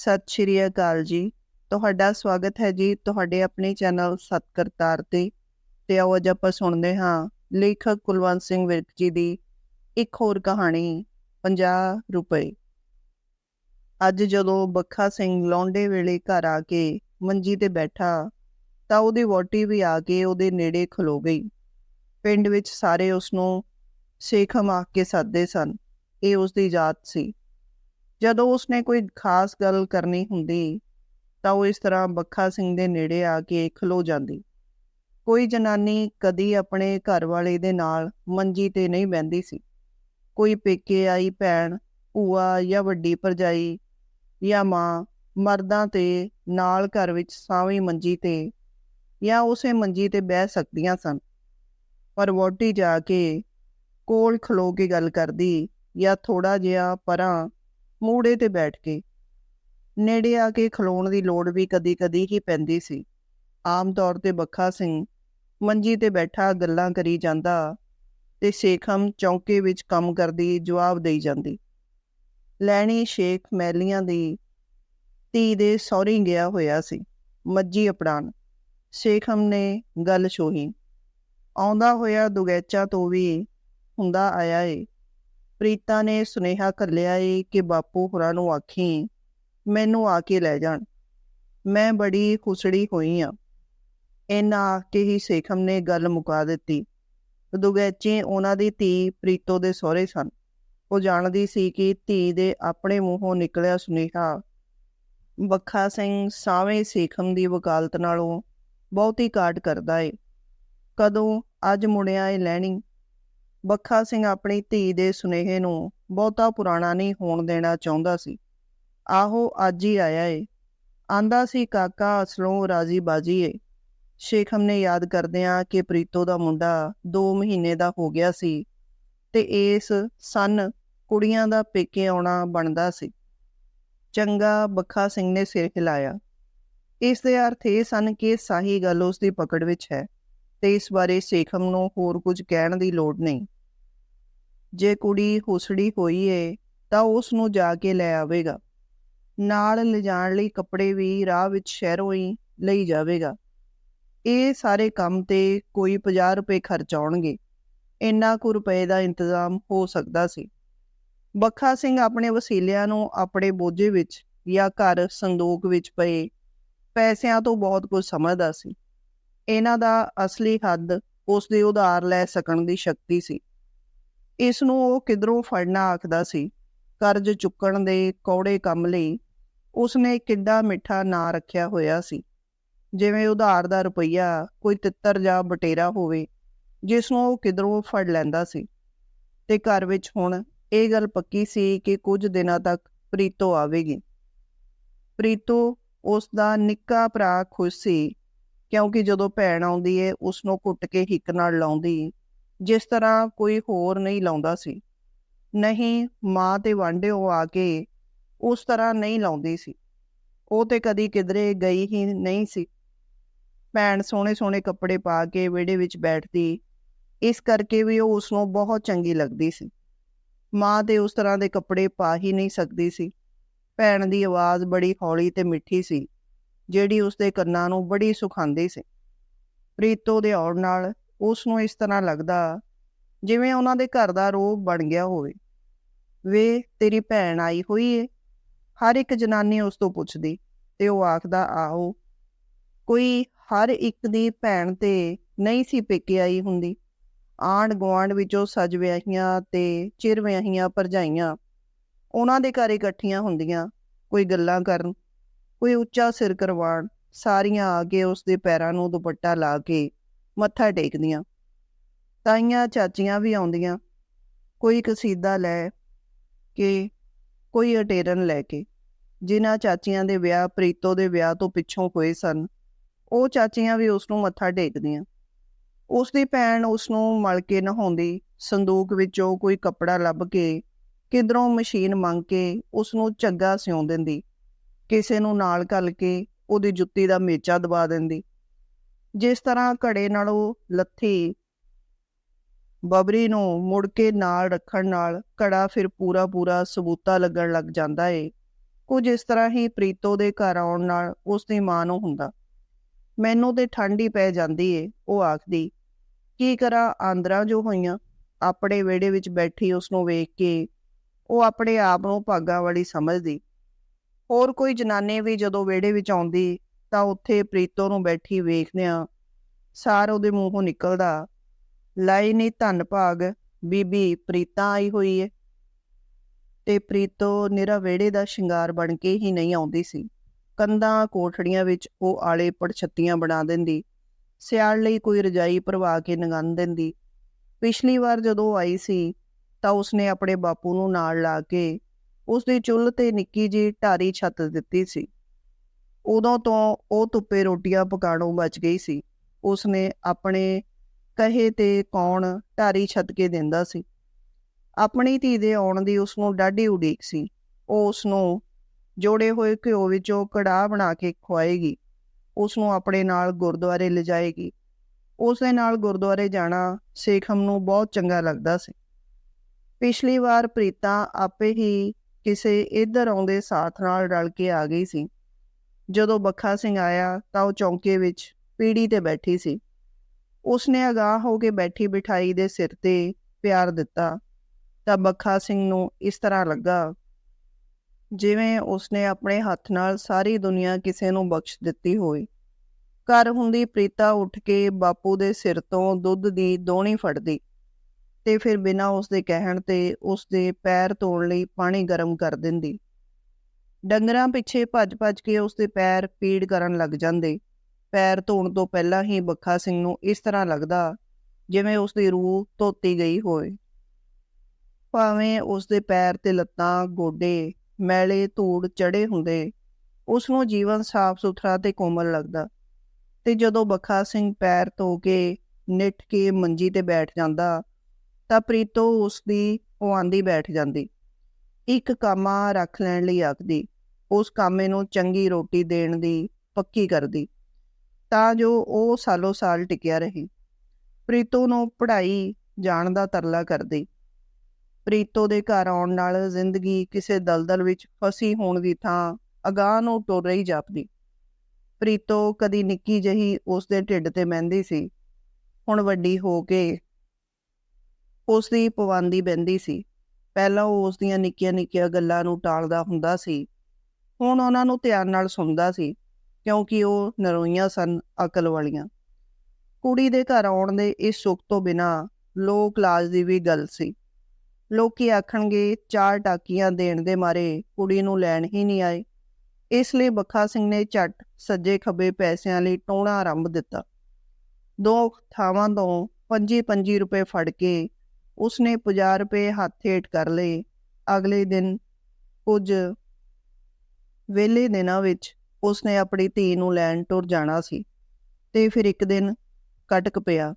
ਸਤਿ ਸ਼੍ਰੀ ਅਕਾਲ ਜੀ। ਤੁਹਾਡਾ ਸਵਾਗਤ ਹੈ ਜੀ ਤੁਹਾਡੇ ਆਪਣੇ ਚੈਨਲ ਸਤਕਰਤਾਰ ਤੇ। ਤੇ ਆਓ ਅੱਜ ਆਪਾਂ ਸੁਣਦੇ ਹਾਂ ਲੇਖਕ ਕੁਲਵੰਤ ਸਿੰਘ ਵਿਰਕ ਜੀ ਦੀ ਇੱਕ ਹੋਰ ਕਹਾਣੀ 50 ਰੁਪਏ। ਅੱਜ ਜਦੋਂ ਬੱਖਾ ਸਿੰਘ ਲੌਂਡੇ ਵੇਲੇ ਘਰ ਆ ਕੇ ਮੰਜੀ ਤੇ ਬੈਠਾ, ਤਾਂ ਉਹਦੀ ਵੋਟੀ ਵੀ ਆ ਕੇ ਉਹਦੇ ਨੇੜੇ ਖਲੋ ਗਈ। ਪਿੰਡ ਵਿੱਚ ਸਾਰੇ ਉਸ ਨੂੰ ਸੇਖਮ ਆਖ ਕੇ ਸੱਦਦੇ ਸਨ। ਇਹ ਉਸ ਦੀ ਜਾਤ ਸੀ। ਜਦੋਂ ਉਸਨੇ ਕੋਈ ਖਾਸ ਗੱਲ ਕਰਨੀ ਹੁੰਦੀ, ਤਾਂ ਉਹ ਇਸ ਤਰ੍ਹਾਂ ਬੱਖਾ ਸਿੰਘ ਦੇ ਨੇੜੇ ਆ ਕੇ ਖਲੋ ਜਾਂਦੀ। ਕੋਈ ਜਨਾਨੀ ਕਦੀ ਆਪਣੇ ਘਰ ਵਾਲੇ ਦੇ ਨਾਲ ਮੰਜੀ ਤੇ ਨਹੀਂ ਬੈੰਦੀ ਸੀ। ਕੋਈ ਪੇਕੇ ਆਈ ਭੈਣ, ਭੂਆ ਜਾਂ ਵੱਡੀ ਭਰਜਾਈ ਜਾਂ ਮਾਂ ਮਰਦਾਂ ਤੇ ਨਾਲ ਘਰ ਵਿੱਚ ਸਾਵੀਂ ਮੰਜੀ ਤੇ ਜਾਂ ਉਸੇ ਮੰਜੀ ਤੇ ਬਹਿ ਸਕਦੀਆਂ ਸਨ। ਪਰ ਵੋਟੀ ਜਾ ਕੇ ਕੋਲ ਖਲੋ ਕੇ ਗੱਲ ਕਰਦੀ ਜਾਂ ਥੋੜਾ ਜਿਹਾ ਪਰਾਂ ਮੂੜੇ ਤੇ ਬੈਠ ਕੇ। ਨੇੜੇ ਆ ਕੇ ਖਲੋਣ ਦੀ ਲੋੜ ਵੀ ਕਦੀ-ਕਦੀ ਹੀ ਪੈਂਦੀ ਸੀ। ਆਮ ਤੌਰ ਤੇ ਬੱਖਾ ਸਿੰਘ ਮੰਜੀ ਤੇ ਬੈਠਾ ਗੱਲਾਂ ਕਰੀ ਜਾਂਦਾ ਤੇ ਸ਼ੇਖਮ ਚੌਂਕੇ ਵਿੱਚ ਕੰਮ ਕਰਦੀ ਜਵਾਬ ਦੇਈ ਜਾਂਦੀ। ਲੈਣੀ ਸ਼ੇਖ ਮੈਲੀਆਂ ਦੀ ਧੀ ਦੇ ਸੌਰੀ ਗਿਆ ਹੋਇਆ ਸੀ, ਮੱਜੀ ਅਪੜਾਨ ਸ਼ੇਖਮ ਨੇ ਗੱਲ ਛੋਹੀ, ਆਉਂਦਾ ਹੋਇਆ ਦੁਗੈਚਾ ਤੋਂ ਵੀ ਹੁੰਦਾ ਆਇਆ ਏ। ਪ੍ਰੀਤਾ ਨੇ ਸੁਨੇਹਾ ਕਰ ਲਿਆ ਏ ਕਿ ਬਾਪੂ ਹੋਰਾਂ ਨੂੰ ਆਖੀ, ਮੈਨੂੰ ਆ ਕੇ ਲੈ ਜਾਣ। ਮੈਂ ਬੜੀ ਖੁਸੜੀ ਹੋਈ ਆ। ਇਹਨਾਂ ਆਖ ਕੇ ਹੀ ਸੇਖਮ ਨੇ ਗੱਲ ਮੁਕਾ ਦਿੱਤੀ। ਦੁਗੈਚੇ ਉਹਨਾਂ ਦੀ ਧੀ ਪ੍ਰੀਤੋ ਦੇ ਸਹੁਰੇ ਸਨ। ਉਹ ਜਾਣਦੀ ਸੀ ਕਿ ਧੀ ਦੇ ਆਪਣੇ ਮੂੰਹੋਂ ਨਿਕਲਿਆ ਸੁਨੇਹਾ। ਬੱਖਾ ਸਿੰਘ ਸਾਵੇਂ ਸੇਖਮ ਦੀ ਵਕਾਲਤ ਨਾਲੋਂ ਬਹੁਤੀ ਕਾਟ ਕਰਦਾ ਏ। ਕਦੋਂ ਅੱਜ ਮੁੜਿਆ ਏ ਲੈਣੀ? ਬੱਖਾ ਸਿੰਘ ਆਪਣੀ ਧੀ ਦੇ ਸੁਨੇਹੇ ਨੂੰ ਬਹੁਤਾ ਪੁਰਾਣਾ ਨਹੀਂ ਹੋਣ ਦੇਣਾ ਚਾਹੁੰਦਾ ਸੀ। ਆਹੋ, ਅੱਜ ਹੀ ਆਇਆ ਏ। ਆਂਦਾ ਸੀ, ਕਾਕਾ, ਅਸਲੋਂ ਰਾਜੀ ਬਾਜੀ ਏ। ਸ਼ੇਖਮ ਨੇ ਯਾਦ ਕਰਦਿਆਂ ਕਿ ਪ੍ਰੀਤੋ ਦਾ ਮੁੰਡਾ 2 ਮਹੀਨੇ ਦਾ ਹੋ ਗਿਆ ਸੀ ਤੇ ਇਸ ਸਨ ਕੁੜੀਆਂ ਦਾ ਪੇਕੇ ਆਉਣਾ ਬਣਦਾ ਸੀ। ਚੰਗਾ ਬੱਖਾ ਸਿੰਘ ਨੇ ਸਿਰ ਹਿਲਾਇਆ। ਇਸ ਦੇ ਅਰਥ ਇਹ ਸਨ ਕਿ ਸਾਹੀ ਗੱਲ ਉਸ ਦੀ ਪਕੜ ਵਿੱਚ ਹੈ। ਤੇ ਇਸ ਬਾਰੇ ਸੇਖਮ ਨੂੰ ਹੋਰ ਕੁਝ ਕਹਿਣ ਦੀ ਲੋੜ ਨਹੀਂ। ਜੇ ਕੁੜੀ ਹੁਸੜੀ ਹੋਈ ਏ, ਤਾਂ ਉਸ ਨੂੰ ਜਾ ਕੇ ਲੈ ਆਵੇਗਾ। ਨਾਲ ਲਿਜਾਣ ਲਈ ਕੱਪੜੇ ਵੀ ਰਾਹ ਵਿੱਚ ਸ਼ਹਿਰੋਂ ਹੀ ਲਈ ਜਾਵੇਗਾ। ਇਹ ਸਾਰੇ ਕੰਮ ਤੇ ਕੋਈ 50 ਰੁਪਏ ਖਰਚ ਆਉਣਗੇ। ਇੰਨਾ ਕੁ ਰੁਪਏ ਦਾ ਇੰਤਜ਼ਾਮ ਹੋ ਸਕਦਾ ਸੀ। ਬੱਖਾ ਸਿੰਘ ਆਪਣੇ ਵਸੀਲਿਆਂ ਨੂੰ ਆਪਣੇ ਬੋਝੇ ਵਿੱਚ ਜਾਂ ਘਰ ਸੰਦੂਕ ਵਿੱਚ ਪਏ ਪੈਸਿਆਂ ਤੋਂ ਬਹੁਤ ਕੁਝ ਸਮਝਦਾ ਸੀ। ਇਹਨਾਂ ਦਾ ਅਸਲੀ ਹੱਦ ਉਸ ਦੇ ਉਧਾਰ ਲੈ ਸਕਣ ਦੀ ਸ਼ਕਤੀ ਸੀ। ਇਸ ਨੂੰ ਉਹ ਕਿਧਰੋਂ ਫੜਨਾ ਆਖਦਾ ਸੀ, ਕਰਜ਼ ਚੁੱਕਣ ਦੇ ਕੌੜੇ ਕੰਮ ਲਈ ਉਸਨੇ ਕਿੱਡਾ ਮਿੱਠਾ ਨਾਂ ਰੱਖਿਆ ਹੋਇਆ ਸੀ। ਜਿਵੇਂ ਉਧਾਰ ਦਾ ਰੁਪਈਆ ਕੋਈ ਤਿੱਤਰ ਜਾਂ ਬਟੇਰਾ ਹੋਵੇ ਜਿਸ ਨੂੰ ਉਹ ਕਿਧਰੋਂ ਫੜ ਲੈਂਦਾ ਸੀ। ਤੇ ਘਰ ਵਿੱਚ ਹੁਣ ਇਹ ਗੱਲ ਪੱਕੀ ਸੀ ਕਿ ਕੁਝ ਦਿਨਾਂ ਤੱਕ ਪ੍ਰੀਤੋ ਆਵੇਗੀ। ਪ੍ਰੀਤੋ ਉਸ ਦਾ ਨਿੱਕਾ ਭਰਾ ਖੁਸ਼ ਸੀ ਕਿਉਂਕਿ ਜਦੋਂ ਭੈਣ ਆਉਂਦੀ ਏ ਉਸ ਨੂੰ ਕੁੱਟ ਕੇ ਹਿੱਕ ਨਾਲ ਲਾਉਂਦੀ, ਜਿਸ ਤਰ੍ਹਾਂ ਕੋਈ ਹੋਰ ਨਹੀਂ ਲਾਉਂਦਾ ਸੀ। ਨਹੀਂ, ਮਾਂ ਤੇ ਵਾਂਡਿਓ ਆ ਕੇ ਉਸ ਤਰ੍ਹਾਂ ਨਹੀਂ ਲਾਉਂਦੀ ਸੀ। ਉਹ ਤੇ ਕਦੀ ਕਿਧਰੇ ਗਈ ਹੀ ਨਹੀਂ ਸੀ। ਭੈਣ ਸੋਹਣੇ ਸੋਹਣੇ ਕੱਪੜੇ ਪਾ ਕੇ ਵਿਹੜੇ ਵਿੱਚ ਬੈਠਦੀ, ਇਸ ਕਰਕੇ ਵੀ ਉਹ ਉਸ ਨੂੰ ਬਹੁਤ ਚੰਗੀ ਲੱਗਦੀ ਸੀ। ਮਾਂ ਤੇ ਉਸ ਤਰ੍ਹਾਂ ਦੇ ਕੱਪੜੇ ਪਾ ਹੀ ਨਹੀਂ ਸਕਦੀ ਸੀ। ਭੈਣ ਦੀ ਆਵਾਜ਼ ਬੜੀ ਹੌਲੀ ਤੇ ਮਿੱਠੀ ਸੀ। ਜਿਹੜੀ ਉਸ ਦੇ ਕੰਨਾਂ ਨੂੰ ਬੜੀ ਸੁਖਾਉਂਦੀ ਸੀ। ਪ੍ਰੀਤੋ ਦੇ ਆਉਣ ਨਾਲ ਉਸ ਨੂੰ ਇਸ ਤਰ੍ਹਾਂ ਲੱਗਦਾ ਜਿਵੇਂ ਉਹਨਾਂ ਦੇ ਘਰ ਦਾ ਰੋਹ ਬਣ ਗਿਆ ਹੋਵੇ। ਵੇ, ਤੇਰੀ ਭੈਣ ਆਈ ਹੋਈ ਏ। ਹਰ ਇੱਕ ਜਨਾਨੀ ਉਸ ਤੋਂ ਪੁੱਛਦੀ ਤੇ ਉਹ ਆਖਦਾ, ਆਹੋ, ਕੋਈ ਹਰ ਇੱਕ ਦੀ ਭੈਣ ਤੇ ਨਹੀਂ ਸੀ ਪੇਕੇ ਆਈ ਹੁੰਦੀ। ਆਂਡ ਗੁਆਂਢ ਵਿੱਚੋਂ ਸਜ ਵਿਆਹੀਆਂ ਤੇ ਚਿਰ ਵਿਆਹੀਆਂ ਭਰਜਾਈਆਂ ਉਹਨਾਂ ਦੇ ਘਰ ਇਕੱਠੀਆਂ ਹੁੰਦੀਆਂ, ਕੋਈ ਗੱਲਾਂ ਕਰਨ ਕੋਈ ਉੱਚਾ ਸਿਰ ਕਰਵਾਣ ਸਾਰੀਆਂ ਆ ਕੇ ਉਸ ਦੇ ਪੈਰਾਂ ਨੂੰ ਦੁਪੱਟਾ ਲਾ ਕੇ ਮੱਥਾ ਟੇਕਦੀਆਂ। ਤਾਈਆਂ ਚਾਚੀਆਂ ਵੀ ਆਉਂਦੀਆਂ, ਕੋਈ ਕਸੀਦਾ ਲੈ ਕੇ, ਕੋਈ ਅਟੇਰਨ ਲੈ ਕੇ। ਜਿਨ੍ਹਾਂ ਚਾਚੀਆਂ ਦੇ ਵਿਆਹ, ਪ੍ਰੀਤੋ ਦੇ ਵਿਆਹ ਤੋਂ ਪਿੱਛੋਂ ਹੋਏ ਸਨ, ਉਹ ਚਾਚੀਆਂ ਵੀ ਉਸ ਨੂੰ ਮੱਥਾ ਟੇਕਦੀਆਂ। ਉਸ ਦੀ ਭੈਣ ਉਸ ਨੂੰ ਮਲ ਕੇ ਨਹਾਉਂਦੀ, ਸੰਦੂਕ ਵਿੱਚੋਂ ਕੋਈ ਕੱਪੜਾ ਲੱਭ ਕੇ, ਕਿਧਰੋਂ ਮਸ਼ੀਨ ਮੰਗ ਕੇ ਉਸ ਨੂੰ ਝੱਗਾ ਸਿਉਂ ਦਿੰਦੀ। ਕਿਸੇ ਨੂੰ ਨਾਲ ਘੱਲ ਕੇ ਉਹਦੀ ਜੁੱਤੀ ਦਾ ਮੇਚਾ ਦਬਾ ਦਿੰਦੀ। ਜਿਸ ਤਰ੍ਹਾਂ ਘੜੇ ਨਾਲੋਂ ਲੱਥੀ ਬਬਰੀ ਨੂੰ ਮੁੜ ਕੇ ਨਾਲ ਰੱਖਣ ਨਾਲ ਘੜਾ ਫਿਰ ਪੂਰਾ ਪੂਰਾ ਸਬੂਤਾ ਲੱਗਣ ਲੱਗ ਜਾਂਦਾ ਏ। ਕੁਝ ਇਸ ਤਰ੍ਹਾਂ ਹੀ ਪ੍ਰੀਤੋ ਦੇ ਘਰ ਆਉਣ ਨਾਲ ਉਸ ਦੀ ਮਾਂ ਨੂੰ ਹੁੰਦਾ। ਮੈਨੂੰ ਤੇ ਠੰਡ ਹੀ ਪੈ ਜਾਂਦੀ ਏ, ਉਹ ਆਖਦੀ। ਕੀ ਕਰਾਂ, ਆਂਦਰਾਂ ਜੋ ਹੋਈਆਂ, ਆਪਣੇ ਵਿਹੜੇ ਵਿੱਚ ਬੈਠੀ ਉਸ ਨੂੰ ਵੇਖ ਕੇ, ਉਹ ਆਪਣੇ ਆਪ ਨੂੰ ਭਾਗਾ ਵਾਲੀ ਸਮਝਦੀ। ਹੋਰ ਕੋਈ ਜਨਾਨੀ ਵੀ ਜਦੋਂ ਵਿਹੜੇ ਵਿੱਚ ਆਉਂਦੀ, ਤਾਂ ਉੱਥੇ ਪ੍ਰੀਤੋ ਨੂੰ ਬੈਠੀ ਵੇਖਦਿਆਂ ਸਾਰ ਉਹਦੇ ਮੂੰਹੋਂ ਨਿਕਲਦਾ। ਲਾਈ ਨੀ ਧੰਨ ਭਾਗ, ਬੀਬੀ, ਪ੍ਰੀਤਾ ਆਈ ਹੋਈ ਏ। ਤੇ ਪ੍ਰੀਤੋ ਨਿਰਾ ਵਿਹੜੇ ਦਾ ਸ਼ਿੰਗਾਰ ਬਣ ਕੇ ਹੀ ਨਹੀਂ ਆਉਂਦੀ ਸੀ। ਕੰਧਾਂ ਕੋਠੜੀਆਂ ਵਿੱਚ ਉਹ ਆਲੇ ਪੜਛੱਤੀਆਂ ਬਣਾ ਦਿੰਦੀ। ਸਿਆਲ ਲਈ ਕੋਈ ਰਜਾਈ ਭਰਵਾ ਕੇ ਨੰਗਨ ਦਿੰਦੀ। ਪਿਛਲੀ ਵਾਰ ਜਦੋਂ ਆਈ ਸੀ, ਤਾਂ ਉਸਨੇ ਆਪਣੇ ਬਾਪੂ ਨੂੰ ਨਾਲ ਲਾ ਕੇ ਉਸ ਦੀ ਚੁੱਲ੍ਹ ਤੇ ਨਿੱਕੀ ਜੀ ਢਾਰੀ ਛੱਤ ਦਿੱਤੀ ਸੀ। ਉਦੋਂ ਤੋਂ ਉਹ ਧੁੱਪੇ ਰੋਟੀਆਂ ਪਕਾਣੋਂ ਬਚ ਗਈ ਸੀ। ਉਸਨੇ ਆਪਣੇ ਕਹੇ ਤੇ ਕੌਣ ਢਾਰੀ ਛੱਤ ਕੇ ਦਿੰਦਾ ਸੀ। ਆਪਣੀ ਧੀ ਦੇ ਆਉਣ ਦੀ ਉਸ ਨੂੰ ਡਾਢੀ ਉਡੀਕ ਸੀ। ਉਹ ਉਸ ਨੂੰ ਜੋੜੇ ਹੋਏ ਘਿਓ ਵਿੱਚੋਂ ਕੜਾਹ ਬਣਾ ਕੇ ਖਵਾਏਗੀ ਉਸ ਨੂੰ ਆਪਣੇ ਨਾਲ ਗੁਰਦੁਆਰੇ ਲਿਜਾਏਗੀ। ਉਸ ਦੇ ਨਾਲ ਗੁਰਦੁਆਰੇ ਜਾਣਾ ਸੇਖਮ ਨੂੰ ਬਹੁਤ ਚੰਗਾ ਲੱਗਦਾ ਸੀ। ਪਿਛਲੀ ਵਾਰ ਪ੍ਰੀਤਾ ਆਪੇ ਹੀ ਕਿਸੇ ਇੱਧਰ ਆਉਂਦੇ ਸਾਥ ਨਾਲ ਰਲ ਕੇ ਆ ਗਈ ਸੀ। ਜਦੋਂ ਬੱਖਾ ਸਿੰਘ ਆਇਆ ਤਾਂ ਉਹ ਚੌਂਕੇ ਵਿੱਚ ਪੀੜੀ ਤੇ ਬੈਠੀ ਸੀ। ਉਸਨੇ ਅਗਾਹ ਹੋ ਕੇ ਬੈਠੀ ਬਿਠਾਈ ਦੇ ਸਿਰ ਤੇ ਪਿਆਰ ਦਿੱਤਾ। ਤਾਂ ਬੱਖਾ ਸਿੰਘ ਨੂੰ ਇਸ ਤਰ੍ਹਾਂ ਲੱਗਾ, ਜਿਵੇਂ ਉਸਨੇ ਆਪਣੇ ਹੱਥ ਨਾਲ ਸਾਰੀ ਦੁਨੀਆ ਕਿਸੇ ਨੂੰ ਬਖਸ਼ ਦਿੱਤੀ ਹੋਵੇ। ਘਰ ਹੁੰਦੀ ਪ੍ਰੀਤਾ ਉੱਠ ਕੇ ਬਾਪੂ ਦੇ ਸਿਰ ਤੋਂ ਦੁੱਧ ਦੀ ਦੋਣੀ ਫੜਦੀ। ਤੇ ਫਿਰ ਬਿਨਾਂ ਉਸਦੇ ਕਹਿਣ ਤੇ ਉਸਦੇ ਪੈਰ ਧੋਣ ਲਈ ਪਾਣੀ ਗਰਮ ਕਰ ਦਿੰਦੀ। ਡੰਗਰਾਂ ਪਿੱਛੇ ਭੱਜ-ਭੱਜ ਕੇ ਉਸਦੇ ਪੈਰ ਪੀੜ ਕਰਨ ਲੱਗ ਜਾਂਦੇ। ਪੈਰ ਧੋਣ ਤੋਂ ਪਹਿਲਾਂ ਹੀ ਬੱਖਾ ਸਿੰਘ ਨੂੰ ਇਸ ਤਰ੍ਹਾਂ ਲੱਗਦਾ ਜਿਵੇਂ ਉਸਦੀ ਰੂਹ ਧੋਤੀ ਗਈ ਹੋਵੇ। ਭਾਵੇਂ ਉਸਦੇ ਪੈਰ ਤੇ ਲੱਤਾਂ, ਗੋਡੇ, ਮੈਲੇ, ਧੂੜ ਚੜੇ ਹੁੰਦੇ ਉਸ ਨੂੰ ਜੀਵਨ ਸਾਫ਼ ਸੁਥਰਾ ਤੇ ਕੋਮਲ ਲੱਗਦਾ ਤੇ ਜਦੋਂ ਬੱਖਾ ਸਿੰਘ ਪੈਰ ਧੋ ਕੇ, ਨਿੱਠ ਕੇ ਮੰਜੀ ਤੇ ਬੈਠ ਜਾਂਦਾ ਤਾਂ ਪ੍ਰੀਤੋ ਉਸ ਦੀ ਪਵਾਂਦੀ ਬੈਠ ਜਾਂਦੀ। ਇੱਕ ਕਾਮਾ ਰੱਖ ਲੈਣ ਲਈ ਆਖਦੀ। ਉਸ ਕਾਮੇ ਨੂੰ ਚੰਗੀ ਰੋਟੀ ਦੇਣ ਦੀ ਪੱਕੀ ਕਰਦੀ। ਤਾਂ ਜੋ ਉਹ ਸਾਲੋ ਸਾਲ ਟਿਕਿਆ ਰਹੇ। ਪ੍ਰੀਤੋ ਨੂੰ ਪੜ੍ਹਾਈ ਜਾਣ ਦਾ ਤਰਲਾ ਕਰਦੀ। ਪ੍ਰੀਤੋ ਦੇ ਘਰ ਆਉਣ ਨਾਲ ਜ਼ਿੰਦਗੀ ਕਿਸੇ ਦਲਦਲ ਵਿੱਚ ਫਸੀ ਹੋਣ ਦੀ ਥਾਂ ਅਗਾਹ ਨੂੰ ਟੁਰ ਰਹੀ ਜਾਪਦੀ। ਪ੍ਰੀਤੋ ਕਦੀ ਨਿੱਕੀ ਜਹੀ ਉਸ ਦੇ ਢਿੱਡ ਤੇ ਮਹਿੰਦੀ ਸੀ। ਹੁਣ ਵੱਡੀ ਹੋ ਕੇ ਉਸ ਦੀ ਪਵਾਂਦੀ ਬੈੰਦੀ ਸੀ। ਪਹਿਲਾਂ ਉਹ ਉਸ ਦੀਆਂ ਨਿੱਕੀਆਂ ਨਿੱਕੀਆਂ ਗੱਲਾਂ ਨੂੰ ਟਾਲਦਾ ਹੁੰਦਾ ਸੀ। ਹੁਣ ਉਹਨਾਂ ਨੂੰ ਧਿਆਨ ਨਾਲ ਸੁਣਦਾ ਸੀ, ਕਿਉਂਕਿ ਉਹ ਨਰੋਈਆਂ ਸਨ ਅਕਲ ਵਾਲੀਆਂ। ਕੁੜੀ ਦੇ ਘਰ ਆਉਣ ਦੇ ਇਸ ਸੁੱਖ ਤੋਂ ਬਿਨਾ ਲੋਕ ਲਾਜ ਦੀ ਵੀ ਗੱਲ ਸੀ। ਲੋਕੀ ਆਖਣਗੇ, ਚਾਰ ਟਾਕੀਆਂ ਦੇਣ ਦੇ ਮਾਰੇ ਕੁੜੀ ਨੂੰ ਲੈਣ ਹੀ ਨਹੀਂ ਆਏ। ਇਸ ਲਈ ਬੱਖਾ ਸਿੰਘ ਨੇ ਝੱਟ ਸੱਜੇ ਖੱਬੇ ਪੈਸਿਆਂ ਲਈ ਟੋਣਾ ਆਰੰਭ ਦਿੱਤਾ। ਦੋ ਥਾਵਾਂ ਤੋਂ 25-25 ਰੁਪਏ ਫੜ ਕੇ ਉਸਨੇ 50 ਰੁਪਏ ਹੱਥ ਹੇਠ ਕਰ ਲਏ। ਅਗਲੇ ਦਿਨ ਕੁਝ ਵੇਲੇ ਦਿਨਾਂ ਵਿੱਚ ਉਸਨੇ ਆਪਣੀ ਧੀ ਨੂੰ ਲੈਣ ਟੁਰ ਜਾਣਾ ਸੀ ਤੇ ਫਿਰ ਇੱਕ ਦਿਨ ਕਟਕ ਪਿਆ।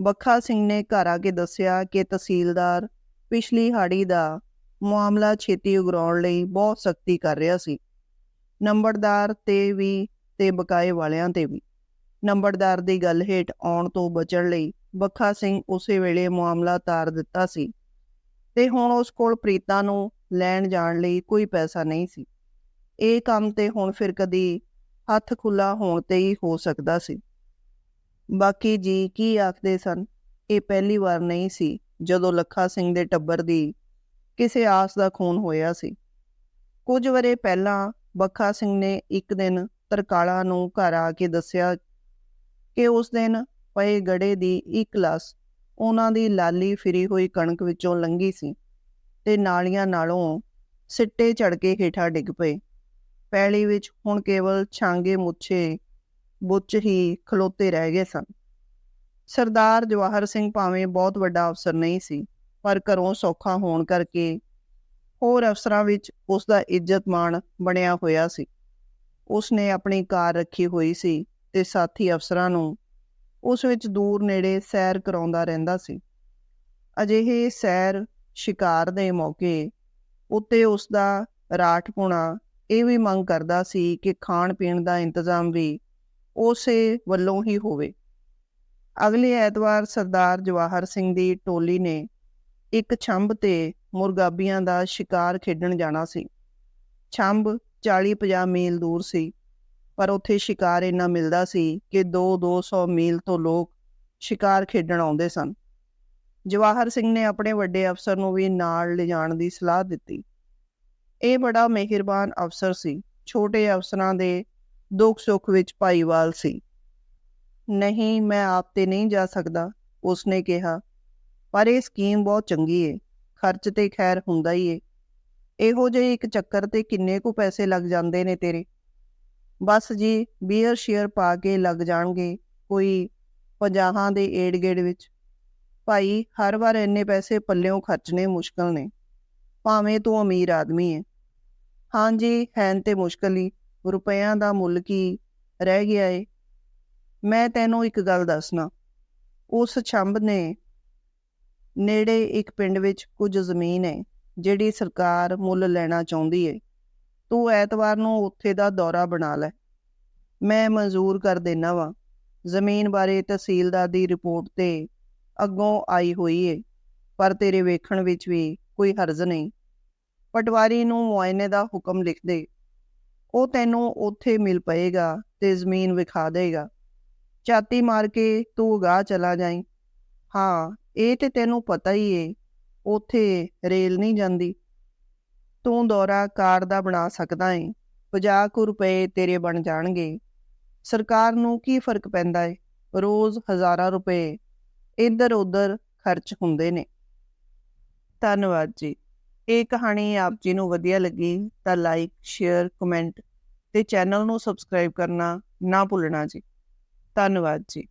ਬੱਖਾ ਸਿੰਘ ਨੇ ਘਰ ਆ ਕੇ ਦੱਸਿਆ ਕਿ ਤਹਿਸੀਲਦਾਰ ਪਿਛਲੀ ਹਾੜੀ ਦਾ ਮਾਮਲਾ ਛੇਤੀ ਉਗਰਾਉਣ ਲਈ ਬਹੁਤ ਸਖਤੀ ਕਰ ਰਿਹਾ ਸੀ। ਨੰਬਰਦਾਰ ਤੇ ਵੀ ਤੇ ਬਕਾਏ ਵਾਲਿਆਂ ਤੇ ਵੀ। ਨੰਬਰਦਾਰ ਦੀ ਗੱਲ ਹੇਠ ਆਉਣ ਤੋਂ ਬਚਣ ਲਈ ਬੱਖਾ ਸਿੰਘ ਉਸੇ ਵੇਲੇ ਮਾਮਲਾ ਤਾਰ ਦਿੱਤਾ ਸੀ ਤੇ ਹੁਣ ਉਸ ਕੋਲ ਪ੍ਰੀਤਾ ਨੂੰ ਲੈਣ ਜਾਣ ਲਈ ਕੋਈ ਪੈਸਾ ਨਹੀਂ ਸੀ। ਇਹ ਕੰਮ ਤੇ ਹੁਣ ਫਿਰ ਕਦੀ ਹੱਥ ਖੁੱਲਾ ਹੋਣ ਤੇ ਹੀ ਹੋ ਸਕਦਾ ਸੀ। ਬਾਕੀ ਜੀ ਕੀ ਆਖਦੇ ਸਨ, ਇਹ ਪਹਿਲੀ ਵਾਰ ਨਹੀਂ ਸੀ ਜਦੋਂ ਲੱਖਾ ਸਿੰਘ ਦੇ ਟੱਬਰ ਦੀ ਕਿਸੇ ਆਸ ਦਾ ਖੂਨ ਹੋਇਆ ਸੀ। ਕੁਝ ਵਰੇ ਪਹਿਲਾਂ ਬੱਖਾ ਸਿੰਘ ਨੇ ਇੱਕ ਦਿਨ ਤਰਕਾਲਾ ਨੂੰ ਘਰ ਆ ਕੇ ਦੱਸਿਆ ਕਿ ਉਸ ਦਿਨ ਪਏ ਗੜੇ ਦੀ ਇੱਕ ਲਾਸ ਉਹਨਾਂ ਦੀ ਲਾਲੀ ਫਿਰੀ ਹੋਈ ਕਣਕ ਵਿੱਚੋਂ ਲੰਗੀ ਸੀ ਤੇ ਨਾਲੀਆਂ ਨਾਲੋਂ ਸਿੱਟੇ ਝੜ ਕੇ ਹੇਠਾਂ ਡਿੱਗ ਪਏ। ਪੈਲੀ ਵਿੱਚ ਹੁਣ ਕੇਵਲ ਛਾਂਗੇ ਮੁੱਛੇ ਬੁੱਚ ਹੀ ਖਲੋਤੇ ਰਹਿ ਗਏ ਸਨ। ਸਰਦਾਰ ਜਵਾਹਰ ਸਿੰਘ ਭਾਵੇਂ ਬਹੁਤ ਵੱਡਾ ਅਫਸਰ ਨਹੀਂ ਸੀ, ਪਰ ਘਰੋਂ ਸੌਖਾ ਹੋਣ ਕਰਕੇ ਹੋਰ ਅਫਸਰਾਂ ਵਿੱਚ ਉਸ ਦਾ ਇੱਜ਼ਤ ਮਾਣ ਬਣਿਆ ਹੋਇਆ ਸੀ। ਉਸ ਨੇ ਆਪਣੀ ਕਾਰ ਰੱਖੀ ਹੋਈ ਸੀ ਤੇ ਸਾਥੀ ਅਫਸਰਾਂ ਨੂੰ ਉਸ ਵਿੱਚ ਦੂਰ ਨੇੜੇ ਸੈਰ ਕਰਾਉਂਦਾ ਰਹਿੰਦਾ ਸੀ। ਅਜਿਹੇ ਸੈਰ ਸ਼ਿਕਾਰ ਦੇ ਮੌਕੇ ਉੱਤੇ ਉਸ ਦਾ ਰਾਠਪੁਣਾ ਇਹ ਵੀ ਮੰਗ ਕਰਦਾ ਸੀ ਕਿ ਖਾਣ ਪੀਣ ਦਾ ਇੰਤਜ਼ਾਮ ਵੀ ਉਸੇ ਵੱਲੋਂ ਹੀ ਹੋਵੇ। ਅਗਲੇ ਐਤਵਾਰ ਸਰਦਾਰ ਜਵਾਹਰ ਸਿੰਘ ਦੀ ਟੋਲੀ ਨੇ ਇੱਕ ਛੰਭ ਤੇ ਮੁਰਗਾਬੀਆਂ ਦਾ ਸ਼ਿਕਾਰ ਖੇਡਣ ਜਾਣਾ ਸੀ। ਛੰਭ 40-50 ਮੀਲ ਦੂਰ ਸੀ। ਪਰ ਉੱਥੇ ਸ਼ਿਕਾਰ ਇੰਨਾ ਮਿਲਦਾ ਸੀ ਕਿ 2-200 ਮੀਲ ਤੋਂ ਲੋਕ ਸ਼ਿਕਾਰ ਖੇਡਣ ਆਉਂਦੇ ਸਨ। ਜਵਾਹਰ ਸਿੰਘ ਨੇ ਆਪਣੇ ਵੱਡੇ ਅਫਸਰ ਨੂੰ ਵੀ ਨਾਲ ਲਿਜਾਣ ਦੀ ਸਲਾਹ ਦਿੱਤੀ। ਇਹ ਬੜਾ ਮਿਹਰਬਾਨ ਅਫਸਰ ਸੀ। ਛੋਟੇ ਅਫਸਰਾਂ ਦੇ ਦੁੱਖ ਸੁੱਖ ਵਿੱਚ ਭਾਈਵਾਲ ਸੀ। ਨਹੀਂ, ਮੈਂ ਆਪ ਤੇ ਨਹੀਂ ਜਾ ਸਕਦਾ, ਉਸਨੇ ਕਿਹਾ। ਪਰ ਇਹ ਸਕੀਮ ਬਹੁਤ ਚੰਗੀ ਏ। ਖਰਚ ਤੇ ਖੈਰ ਹੁੰਦਾ ਹੀ ਏ। ਇਹੋ ਜਿਹੇ ਇੱਕ ਚੱਕਰ ਤੇ ਕਿੰਨੇ ਕੁ ਪੈਸੇ ਲੱਗ ਜਾਂਦੇ ਨੇ ਤੇਰੇ? ਬਸ ਜੀ ਬੀਅਰ ਸ਼ੇਅਰ ਪਾ ਕੇ ਲੱਗ ਜਾਣਗੇ ਕੋਈ ਪੰਜਾਹਾਂ ਦੇ ਏੜ ਗੇੜ ਵਿੱਚ। ਭਾਈ, ਹਰ ਵਾਰ ਇੰਨੇ ਪੈਸੇ ਪੱਲਿਓਂ ਖਰਚਣੇ ਮੁਸ਼ਕਲ ਨੇ। ਭਾਵੇਂ ਤੂੰ ਅਮੀਰ ਆਦਮੀ ਹੈ ਹਾਂਜੀ ਹੈਨ ਤੇ ਮੁਸ਼ਕਲ ਹੀ ਰੁਪਈਆਂ ਦਾ ਮੁੱਲ ਕੀ ਰਹਿ ਗਿਆ ਏ? ਮੈਂ ਤੈਨੂੰ ਇੱਕ ਗੱਲ ਦੱਸਣਾ। ਉਸ ਛੰਬ ਨੇ ਨੇੜੇ ਇੱਕ ਪਿੰਡ ਵਿੱਚ ਕੁਝ ਜ਼ਮੀਨ ਹੈ ਜਿਹੜੀ ਸਰਕਾਰ ਮੁੱਲ ਲੈਣਾ ਚਾਹੁੰਦੀ ਏ। ਤੂੰ ਐਤਵਾਰ ਨੂੰ ਉੱਥੇ ਦਾ ਦੌਰਾ ਬਣਾ ਲੈ। ਮੈਂ ਮਨਜ਼ੂਰ ਕਰ ਦੇਣਾ ਵਾ। ਜ਼ਮੀਨ ਬਾਰੇ ਤਹਿਸੀਲਦਾਰ ਦੀ ਰਿਪੋਰਟ ਤੇ ਅੱਗੋਂ ਆਈ ਹੋਈ ਏ, ਪਰ ਤੇਰੇ ਵੇਖਣ ਵਿੱਚ ਵੀ ਕੋਈ ਹਰਜ਼ ਨਹੀਂ। ਪਟਵਾਰੀ ਨੂੰ ਮੁਆਇਨੇ ਦਾ ਹੁਕਮ ਲਿਖ ਦੇ। ਉਹ ਤੈਨੂੰ ਉੱਥੇ ਮਿਲ ਪਏਗਾ ਤੇ ਜ਼ਮੀਨ ਵਿਖਾ ਦੇਗਾ। ਛਾਤੀ ਮਾਰ ਕੇ ਤੂੰ ਗਾਹ ਚਲਾ ਜਾਈ। ਹਾਂ, ਇਹ ਤੇ ਤੈਨੂੰ ਪਤਾ ਹੀ ਏ, ਉੱਥੇ ਰੇਲ ਨਹੀਂ ਜਾਂਦੀ। ਤੂੰ ਦੌਰਾ ਕਾਰ ਦਾ ਬਣਾ ਸਕਦਾ ਏ 50 ਕੁ ਰੁਪਏ ਤੇਰੇ ਬਣ ਜਾਣਗੇ। ਸਰਕਾਰ ਨੂੰ ਕੀ ਫ਼ਰਕ ਪੈਂਦਾ ਏ? ਰੋਜ਼ ਹਜ਼ਾਰਾਂ ਰੁਪਏ ਇੱਧਰ ਉੱਧਰ ਖਰਚ ਹੁੰਦੇ ਨੇ। ਧੰਨਵਾਦ ਜੀ। ਇਹ ਕਹਾਣੀ ਆਪ ਜੀ ਨੂੰ ਵਧੀਆ ਲੱਗੀ ਤਾਂ ਲਾਈਕ, ਸ਼ੇਅਰ, ਕਮੈਂਟ ਤੇ ਚੈਨਲ ਨੂੰ ਸਬਸਕ੍ਰਾਈਬ ਕਰਨਾ ਨਾ ਭੁੱਲਣਾ ਜੀ। ਧੰਨਵਾਦ ਜੀ।